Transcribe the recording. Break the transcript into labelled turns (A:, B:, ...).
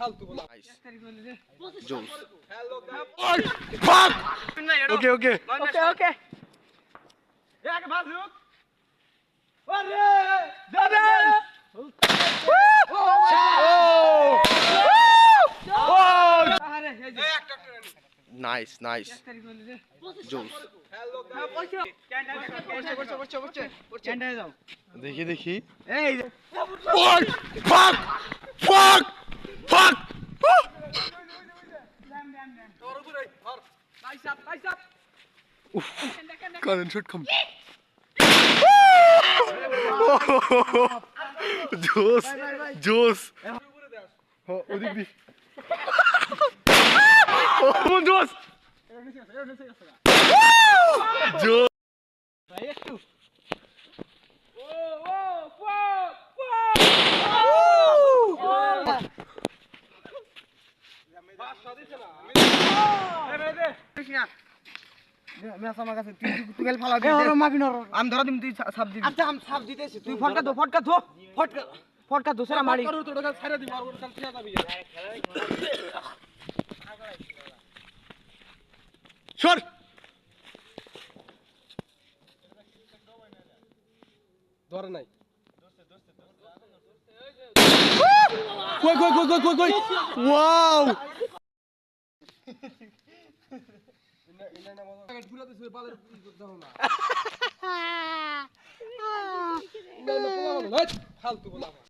A: ফালতু বলা
B: জোস
A: হ্যালো
B: ফাক ওকে ওকে
C: ওকে ওকে
A: এক ভাজুক আরে যাবে
C: আরে এই যে
A: একটা
B: নাইস নাইস জোস
A: হ্যালো
C: করছে করছে করছে করছে এন্ডায় যাও
B: দেখি দেখি
C: এই যে
B: ফাক ফাক ফাক ফাক
A: তোর উপরে ধর
C: বাইসাপ বাইসাপ
B: কারেন্ট শট কম জোস জোস
A: উপরে দেখ
B: ওদিক দি ও জোস জোস
A: আমি
C: ধরা দিম তুই সাপ দিবি আচ্ছা আমি সাপ দিতেছি তুই ফটকা দো ফটকা দো ফটকা ফটকা দো মারি
B: সর
A: ধরে নাই
B: কই কই কই কই কই কই? ওয়াও
A: ফালতু বলা